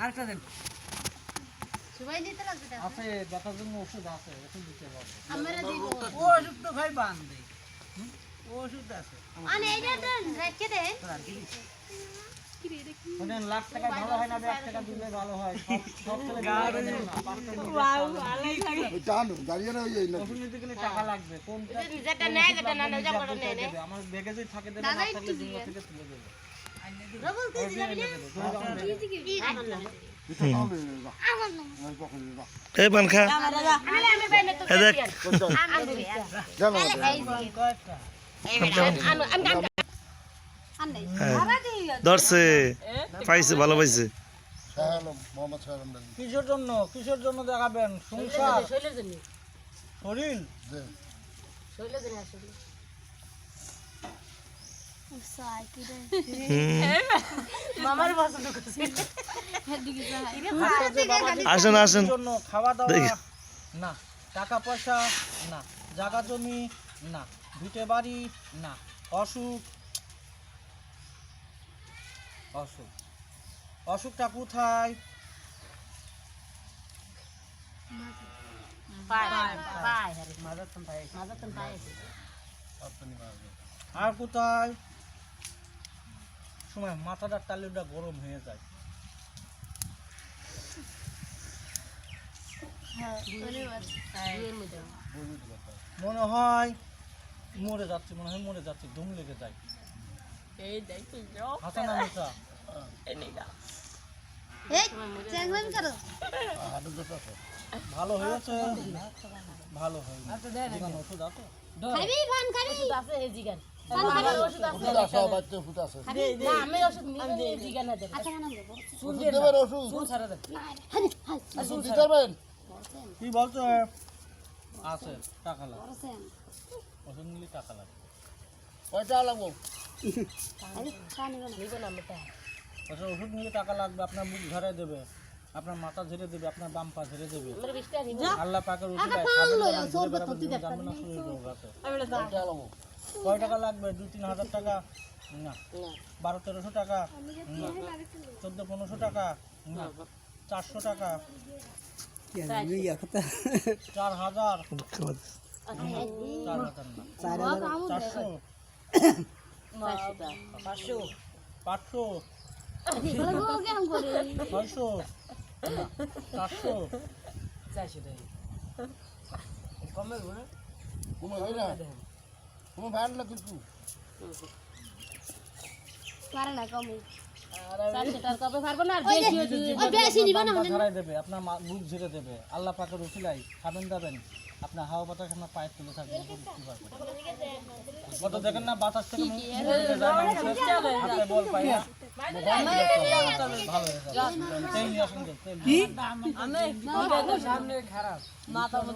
আরেকটা দেন আছে ব্যথার জন্য ওষুধ আছে ওষুধ দিতে হবে ও ওষুধ তো ভাই বান্ধে ও ওষুধ আছে মানে লাখ টাকা ভালো হয় না এক টাকা দিলে ভালো হয়। সব সব ছেলে টানো দাঁড়িয়ে না ওই না টাকা লাগবে। কোনটা আমার ব্যাগে যদি থাকে দেবে না থাকলে দুনিয়া থেকে তুলে দেবে। এটা তাহলে যা। ওই পকেটে যা। এই পান খা দেখ। জানো ধরছে। পাইছে ভালো পাইছে। কিসের জন্য? কিসের জন্য দেখাবেন? সংসার? শরীর আসেন আসেন। খাওয়া দাওয়া না টাকা পয়সা না। জায়গা জমি না। ভিটে বাড়ি? না। অসুখ? অসুখ। অসুখটা কোথায়? আর কোথায়? সময় মাথাটা টালিটা গরম হয়ে যায়। মনে হয় মরে যাচ্ছে মনে হয় মরে যাচ্ছে দম লেগে যায়। হাসান ভালো হয়েছে। ভালো হয়নি। দোকানে ওষুধ আছে? ওষুধ ওষুধ কি বলছো? আছে টাকা লাগে ওষুধ নিলে টাকা লাগে কয়টা লাগবো? আচ্ছা ওষুধ নিলে টাকা লাগবে আপনার মুখ ঝরে দেবে আপনার মাথা ঝেড়ে দেবে আপনার বাম পা ঝেড়ে দেবে। আল্লাহ পাকের কয় টাকা লাগবে? দু তিন হাজার টাকা? না। বারো তেরোশো টাকা? না। চোদ্দ পনেরোশো টাকা? না। চারশো টাকা? চার হাজার? চার হাজার না। চারশো? পাঁচশো। পাঁচশো। ছয়শো। না, চারশো কমে না? কমে হয় না কমে ভাই না কিন্তু ধরাই দেবে আপনার মা- বুক ঝেড়ে দেবে। আল্লাহ পাকের উচিলাই খাবেন দাবেন। আপনার হাওয়া বাতাস আপনার পায়ের তুলে থাকবে। কত দেখেন না বাতাস থেকে বল পায় না। ভালো